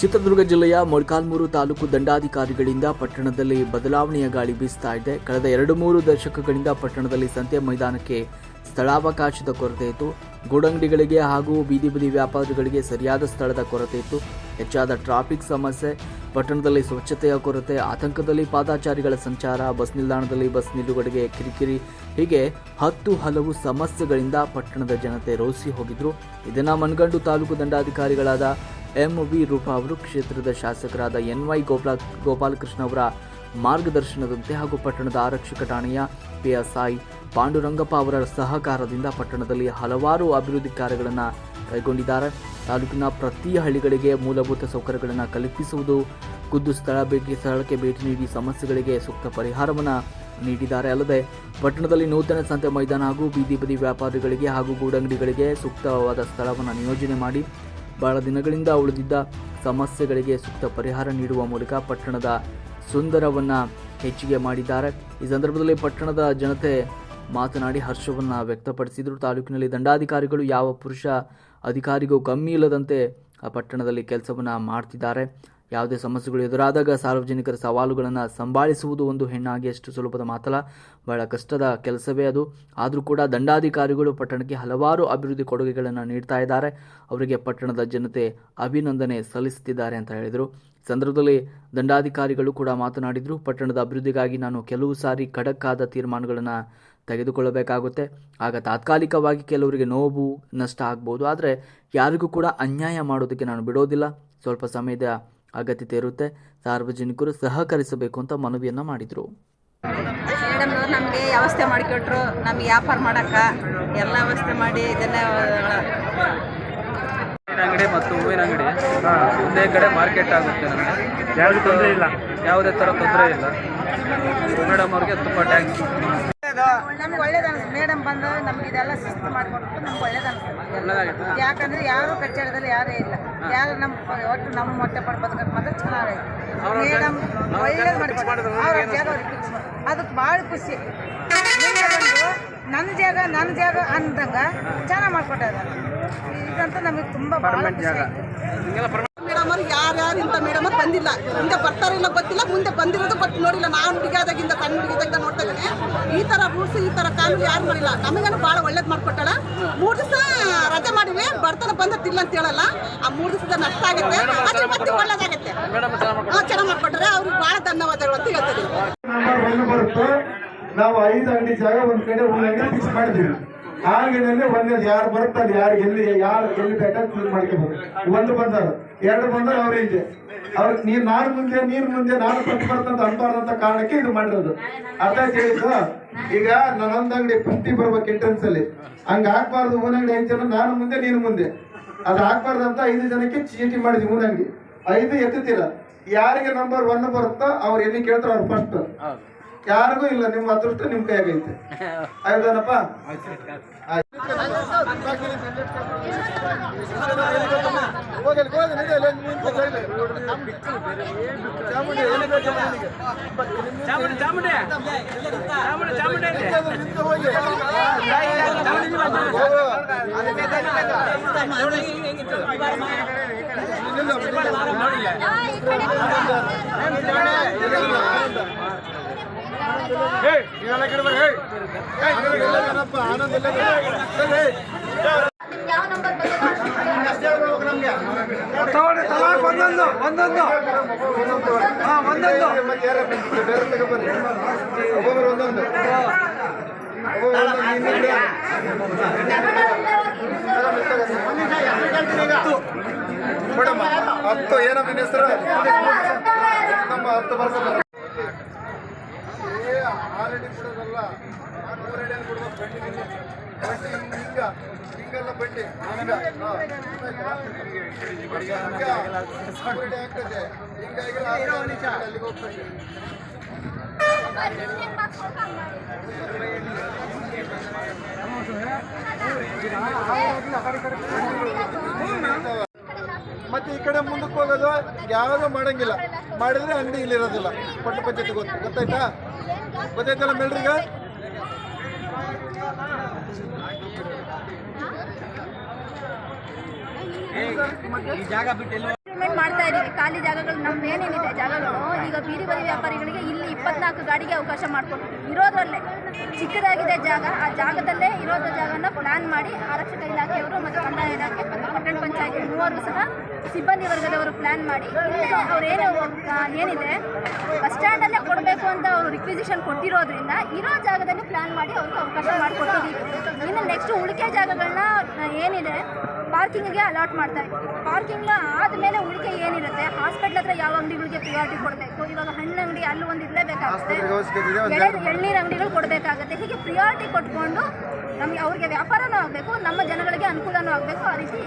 ಚಿತ್ರದುರ್ಗ ಜಿಲ್ಲೆಯ ಮೊಳಕಾಲ್ಮೂರು ತಾಲೂಕು ದಂಡಾಧಿಕಾರಿಗಳಿಂದ ಪಟ್ಟಣದಲ್ಲಿ ಬದಲಾವಣೆಯ ಗಾಳಿ ಬೀಸ್ತಾ ಇದೆ. ಕಳೆದ ಎರಡು ಮೂರು ದಶಕಗಳಿಂದ ಪಟ್ಟಣದಲ್ಲಿ ಸಂತೆ ಮೈದಾನಕ್ಕೆ ಸ್ಥಳಾವಕಾಶದ ಕೊರತೆ ಇತ್ತು. ಗೂಡಂಗಡಿಗಳಿಗೆ ಹಾಗೂ ಬೀದಿ ಬದಿ ವ್ಯಾಪಾರಿಗಳಿಗೆ ಸರಿಯಾದ ಸ್ಥಳದ ಕೊರತೆ ಇತ್ತು. ಹೆಚ್ಚಾದ ಟ್ರಾಫಿಕ್ ಸಮಸ್ಯೆ, ಪಟ್ಟಣದಲ್ಲಿ ಸ್ವಚ್ಛತೆಯ ಕೊರತೆ, ಆತಂಕದಲ್ಲಿ ಪಾದಾಚಾರಿಗಳ ಸಂಚಾರ, ಬಸ್ ನಿಲ್ದಾಣದಲ್ಲಿ ಬಸ್ ನಿಲುಗಡೆಗೆ ಕಿರಿಕಿರಿ, ಹೀಗೆ ಹತ್ತು ಹಲವು ಸಮಸ್ಯೆಗಳಿಂದ ಪಟ್ಟಣದ ಜನತೆ ರೋಸಿ ಹೋಗಿದ್ರು. ಇದನ್ನು ಮನಗಂಡು ತಾಲೂಕು ದಂಡಾಧಿಕಾರಿಗಳಾದ ಎಂ ವಿ ರೂಪಾ ಅವರು ಕ್ಷೇತ್ರದ ಶಾಸಕರಾದ ಎನ್ ವೈ ಗೋಪಾಲ ಗೋಪಾಲಕೃಷ್ಣ ಅವರ ಮಾರ್ಗದರ್ಶನದಂತೆ ಹಾಗೂ ಪಟ್ಟಣದ ಆರಕ್ಷಕ ಠಾಣೆಯ ಪಿಎಸ್ಐ ಪಾಂಡುರಂಗಪ್ಪ ಅವರ ಸಹಕಾರದಿಂದ ಪಟ್ಟಣದಲ್ಲಿ ಹಲವಾರು ಅಭಿವೃದ್ಧಿ ಕಾರ್ಯಗಳನ್ನು ಕೈಗೊಂಡಿದ್ದಾರೆ. ತಾಲೂಕಿನ ಪ್ರತಿ ಹಳ್ಳಿಗಳಿಗೆ ಮೂಲಭೂತ ಸೌಕರ್ಯಗಳನ್ನು ಕಲ್ಪಿಸುವುದು, ಖುದ್ದು ಸ್ಥಳ ಭೇಟಿ, ಸ್ಥಳಕ್ಕೆ ಭೇಟಿ ನೀಡಿ ಸಮಸ್ಯೆಗಳಿಗೆ ಸೂಕ್ತ ಪರಿಹಾರವನ್ನು ನೀಡಿದ್ದಾರೆ. ಅಲ್ಲದೆ ಪಟ್ಟಣದಲ್ಲಿ ನೂತನ ಸಂತೆ ಮೈದಾನ ಹಾಗೂ ಬೀದಿ ಬದಿ ವ್ಯಾಪಾರಿಗಳಿಗೆ ಹಾಗೂ ಗೂಡಂಗಡಿಗಳಿಗೆ ಸೂಕ್ತವಾದ ಸ್ಥಳವನ್ನು ನಿಯೋಜನೆ ಮಾಡಿ ಬಹಳ ದಿನಗಳಿಂದ ಉಳಿದಿದ್ದ ಸಮಸ್ಯೆಗಳಿಗೆ ಸೂಕ್ತ ಪರಿಹಾರ ನೀಡುವ ಮೂಲಕ ಪಟ್ಟಣದ ಸುಂದರವನ್ನು ಹೆಚ್ಚಿಗೆ ಮಾಡಿದ್ದಾರೆ. ಈ ಸಂದರ್ಭದಲ್ಲಿ ಪಟ್ಟಣದ ಜನತೆ ಮಾತನಾಡಿ ಹರ್ಷವನ್ನು ವ್ಯಕ್ತಪಡಿಸಿದರು. ತಾಲೂಕಿನಲ್ಲಿ ದಂಡಾಧಿಕಾರಿಗಳು ಯಾವ ಪುರುಷ ಅಧಿಕಾರಿಗೂ ಕಮ್ಮಿ ಇಲ್ಲದಂತೆ ಆ ಪಟ್ಟಣದಲ್ಲಿ ಕೆಲಸವನ್ನು ಮಾಡ್ತಿದ್ದಾರೆ. ಯಾವುದೇ ಸಮಸ್ಯೆಗಳು ಎದುರಾದಾಗ ಸಾರ್ವಜನಿಕರ ಸವಾಲುಗಳನ್ನು ಸಂಭಾಳಿಸುವುದು ಒಂದು ಹೆಣ್ಣಾಗಿ ಅಷ್ಟು ಸುಲಭದ ಮಾತಲ್ಲ. ಬಹಳ ಕಷ್ಟದ ಕೆಲಸವೇ ಅದು. ಆದರೂ ಕೂಡ ದಂಡಾಧಿಕಾರಿಗಳು ಪಟ್ಟಣಕ್ಕೆ ಹಲವಾರು ಅಭಿವೃದ್ಧಿ ಕೊಡುಗೆಗಳನ್ನು ನೀಡ್ತಾ ಇದ್ದಾರೆ. ಅವರಿಗೆ ಪಟ್ಟಣದ ಜನತೆ ಅಭಿನಂದನೆ ಸಲ್ಲಿಸುತ್ತಿದ್ದಾರೆ ಅಂತ ಹೇಳಿದರು. ಸಂದರ್ಭದಲ್ಲಿ ದಂಡಾಧಿಕಾರಿಗಳು ಕೂಡ ಮಾತನಾಡಿದರು. ಪಟ್ಟಣದ ಅಭಿವೃದ್ಧಿಗಾಗಿ ನಾನು ಕೆಲವು ಸಾರಿ ಖಡಕ್ಕಾದ ತೀರ್ಮಾನಗಳನ್ನು ತೆಗೆದುಕೊಳ್ಳಬೇಕಾಗುತ್ತೆ. ಆಗ ತಾತ್ಕಾಲಿಕವಾಗಿ ಕೆಲವರಿಗೆ ನೋವು, ನಷ್ಟ ಆಗ್ಬೋದು. ಆದರೆ ಯಾರಿಗೂ ಕೂಡ ಅನ್ಯಾಯ ಮಾಡೋದಕ್ಕೆ ನಾನು ಬಿಡೋದಿಲ್ಲ. ಸ್ವಲ್ಪ ಸಮಯದ ಅಗತ್ಯತೆ ಇರುತ್ತೆ. ಸಾರ್ವಜನಿಕರು ಸಹಕರಿಸಬೇಕು ಅಂತ ಮನವಿಯನ್ನ ಮಾಡಿದ್ರು. ಮೇಡಮ್ ನಮಗೆ ವ್ಯವಸ್ಥೆ ಮಾಡಿಕೊಟ್ರು. ನಮ್ಗೆ ವ್ಯಾಪಾರ ಮಾಡಕ ಎಲ್ಲ ವ್ಯವಸ್ಥೆ ಮಾಡಿ ಇದನ್ನೇ ಅಂಗಡಿ ಮತ್ತು ಹೂವಿನ ಅಂಗಡಿ. ಒಂದೇ ಕಡೆ ಮಾರ್ಕೆಟ್ ಆಗುತ್ತೆ ನಮಗೆ. ಯಾವುದೇ ತೊಂದರೆ ಇಲ್ಲ. ಯಾವುದೇ ತರ ತೊಂದರೆ ಇಲ್ಲ. ಮೇಡಮ್ ಅವ್ರಿಗೆ ತುಂಬಾ ಟ್ಯಾಂಕ್ಸ್ ನಮ್ಗೆ ಒಳ್ಳೇದು ಮೇಡಂ ಮೇಡಮ್ ಬಂದು ನಮ್ಗೆ ಇದೆಲ್ಲ ಶಿಸ್ತು ಮಾಡಿಕೊಟ್ಟು ನಮ್ಗೆ ಒಳ್ಳೇದು ಯಾಕಂದ್ರೆ ಯಾರು ಕಚ್ಚಡದಲ್ಲಿ ಯಾರೇ ಇಲ್ಲ. ಯಾರು ನಮ್ಮ ಒಟ್ಟು ನಮ್ಮ ಹೊಟ್ಟೆ ಪಡ ಬದುಕಕ್ಕೆ ಮಾತ್ರ ಚೆನ್ನಾಗೈತೆ. ಮೇಡಮ್ ಒಳ್ಳೇದು ಮಾಡಿಕೊಟ್ರು ಅವ್ರ ಜಾಗ ಅವ್ರಿಗೆ ಅದಕ್ಕೆ ಭಾಳ ಖುಷಿ. ನನ್ನ ಜಾಗ ನನ್ನ ಜಾಗ ಅಂದಂಗ ಚೆನ್ನಾಗಿ ಮಾಡಿಕೊಟ್ಟಾರ. ಇದಂತೂ ನಮಗೆ ತುಂಬ ಭಾಳ ಖುಷಿ ಅವ್ರು ಯಾರ್ಯಾರು ಇಂಥ ಮೇಡಮ್ ಅವ್ರು ಬಂದಿಲ್ಲ. ಮುಂದೆ ಬರ್ತಾರಿಲ್ಲ ಗೊತ್ತಿಲ್ಲ ಮುಂದೆ ಬಂದಿರೋದು ಬಟ್ ನೋಡಿಲ್ಲ. ನಾನು ಹುಡುಗಿಯಾದಾಗಿಂದ ಸಣ್ಣ ಹುಡುಗಿದಾಗ ನೋಡ್ತಾ ಇದ್ದೇನೆ. ಈ ಥರ ರೂಲ್ಸ್ ಈ ಥರ ಕಾನೂನು ಯಾರು ಮಾಡಿಲ್ಲ. ನಮಗೇನು ಭಾಳ ಒಳ್ಳೇದು ಮಾಡಿಕೊಟ್ಟಲ್ಲ ಮೂರು ದಿವಸ ರಜೆ ಮಾಡಿವಿ. ಬರ್ತಾನೆ ತಿಲ್ಲ ಅಂತ ಹೇಳಲ್ಲ. ಆ ಮೂರು ದಿವಸದ ನಷ್ಟ ಆಗುತ್ತೆ. ಅದ್ರ ಮತ್ತೆ ಒಳ್ಳೇದಾಗುತ್ತೆ. ಚೆನ್ನಾಗಿ ಮಾಡ್ಕೊಟ್ರೆ ಅವ್ರಿಗೆ ಬಹಳ ಧನ್ಯವಾದಗಳು ಅಂತ ಹೇಳ್ತದೆ ನಂಬರ್ ಒಂದು ಬರುತ್ತೆ. ನಾವು ಐದು ಅಂಗಡಿ ಜಾಗ ಒಂದ್ ಕಡೆ ಒಂದು ಅಂಗಡಿ ಫಿಕ್ಸ್ ಮಾಡಿದ್ವಿ ಆ ಅಂಗಡಿಯಲ್ಲಿ ಒಂದೇ ಯಾರು ಬರುತ್ತಾರೆ ಯಾರು ಎಲ್ಲಿ ಯಾರು ಎಲ್ಲಿ ಬೇಕಾದ್ರೆ ಮಾಡ್ಕೋಬೇಕು ಮಾಡ್ಕೋಬಹುದು ಒಂದು ಬಂದರು ಎರಡು ಬಂದ್ರೆ ಅವ್ರ ಅವ್ರಿಗೆ ಅವ್ರ ನೀರ್ ನಾನು ಮುಂದೆ ನೀರ್ ಮುಂದೆ ನಾನು ಪಟ್ಟು ಬರ್ತಂತ ಅನ್ಬಾರ್ದಂತ ಕಾರಣಕ್ಕೆ ಇದು ಮಾಡಿರೋದು. ಅರ್ಥ ಕೇಳಿದ್ದು ಈಗ ನನ್ನೊಂದು ಅಂಗಡಿ ಫಸ್ಟಿ ಬರ್ಬೇಕು ಎಂಟ್ರೆನ್ಸ್ ಅಲ್ಲಿ. ಹಂಗ ಹಾಕ್ಬಾರ್ದು ಮೂನ್ ಅಂಗಡಿ ಐದು ಜನ ನಾನು ಮುಂದೆ ನೀನು ಮುಂದೆ. ಅದು ಹಾಕ್ಬಾರ್ದು ಅಂತ ಐದು ಜನಕ್ಕೆ ಚೀಟಿ ಮಾಡಿದ್ವಿ ಮೂನ್ ಅಂಗಡಿ. ಐದು ಎತ್ತುತ್ತೀರ ಯಾರಿಗೆ ನಂಬರ್ ಒನ್ ಬರುತ್ತೋ ಅವ್ರು ಎಲ್ಲಿ ಕೇಳ್ತಾರ ಅವ್ರು ಫಸ್ಟ್ ಯಾರಿಗೂ ಇಲ್ಲ ನಿಮ್ಮ ಅದೃಷ್ಟ ನಿಮ್ ಕೈಯಾಗೈತೆ. ಆಯ್ತಾನಪ್ಪ ಒಂದೊಂದು ಒಂದೊಂದು ಹಾ ಒಂದೊಂದು ಒಬ್ಬೊಬ್ರು ಒಂದೊಂದು. ಮೇಡಮ್ ಹತ್ತು ಏನಪ್ಪ ನಿನ್ನ ಹೆಸರು ನಮ್ಮ ಹತ್ತು ಬರ್ತಾರೆ ಆಲ್ರೆಡಿ ಕೊಡೋದಲ್ಲ. ನೂರೆಡೆ ಕೊಡುವ ಬಂಡಿ ಬಂಡಿ ಹಿಂಗ, ಹಿಂಗಲ್ಲ ಬಂಡಿ ನೂರೆಡೆ ಆಗ್ತದೆ ಹಿಂಗಾಗಿ ಅಲ್ಲಿಗೆ ಹೋಗ್ತದೆ ಮತ್ತೆ ಈ ಕಡೆ ಮುಂದಕ್ಕೆ ಹೋಗೋದು ಯಾವುದೂ ಮಾಡಂಗಿಲ್ಲ. ಮಾಡಿದ್ರೆ ಅಂಗಡಿ ಇಲ್ಲಿರೋದಿಲ್ಲ. ಪಟ್ಟು ಪಂಚಾಯತಿ ಗೊತ್ತು ಗೊತ್ತಾಯ್ತಾ? ಮೇಲ್ರಿಗ? ಇಂಪ್ರೂವ್ಮೆಂಟ್ ಮಾಡ್ತಾ ಇದೀವಿ ಖಾಲಿ ಜಾಗಗಳು ನಮ್ಮ ಏನೇನಿದೆ ಜಾಗಗಳು? ಈಗ ಬೀದಿ ಬದಿ ವ್ಯಾಪಾರಿಗಳಿಗೆ ಇಲ್ಲಿ ಇಪ್ಪತ್ನಾಲ್ಕು ಗಾಡಿಗೆ ಅವಕಾಶ ಮಾಡಿಕೊಟ್ಟು ಇರೋದ್ರಲ್ಲೇ. ಚಿಕ್ಕದಾಗಿದೆ ಜಾಗ. ಆ ಜಾಗದಲ್ಲೇ ಇರೋದ ಜಾಗನ ಪ್ಲಾನ್ ಮಾಡಿ ಆರಕ್ಷಕ ಇಲಾಖೆಯವರು ಮತ್ತು ಕಂದಾಯ ಇಲಾಖೆ ಮತ್ತು ಪಟ್ಟಣ ಪಂಚಾಯತ್ ಮೂವರು ಸಹ ಸಿಬ್ಬಂದಿ ವರ್ಗದವರು ಪ್ಲಾನ್ ಮಾಡಿ. ಅವರೇನು ಏನಿದೆ, ಬಸ್ ಸ್ಟ್ಯಾಂಡಲ್ಲೇ ಕೊಡಬೇಕು ಅಂತ ಅವರು ರಿಕ್ವಿಸಿಷನ್ ಕೊಟ್ಟಿರೋದ್ರಿಂದ ಇರೋ ಜಾಗದಲ್ಲಿ ಪ್ಲಾನ್ ಮಾಡಿ ಅವ್ರಿಗೆ ಅವಕಾಶ ಮಾಡಿಕೊಟ್ಟಿದ್ದೀವಿ. ಇನ್ನು ನೆಕ್ಸ್ಟ್ ಉಳಿಕೆ ಜಾಗಗಳನ್ನ ಏನಿದೆ ಪಾರ್ಕಿಂಗ್ಗೆ ಅಲಾಟ್ ಮಾಡ್ತಾ ಇದ್ದಾರೆ ಪಾರ್ಕಿಂಗ್ ಆದಮೇಲೆ ಉಳಿಕೆ ಏನಿರುತ್ತೆ? ಹಾಸ್ಪಿಟ್ಲ್ ಹತ್ರ ಯಾವ ಅಂಗಡಿಗಳಿಗೆ ಪ್ರಿಯಾರಿಟಿ ಕೊಡಬೇಕು? ಇವಾಗ ಹಣ್ಣು ಅಂಗಡಿ ಅಲ್ಲಿ ಒಂದು ಇರಲೇಬೇಕಾಗುತ್ತೆ. ಎಳ್ನೀರು ಅಂಗಡಿಗಳು ಕೊಡಬೇಕಾಗುತ್ತೆ. ಹೀಗೆ ಪ್ರಿಯಾರಿಟಿ ಕೊಟ್ಕೊಂಡು ನಮಗೆ ಅವ್ರಿಗೆ ವ್ಯಾಪಾರನೂ ಆಗಬೇಕು ನಮ್ಮ ಜನಗಳಿಗೆ ಅನುಕೂಲನೂ ಆಗಬೇಕು ಆ ರೀತಿ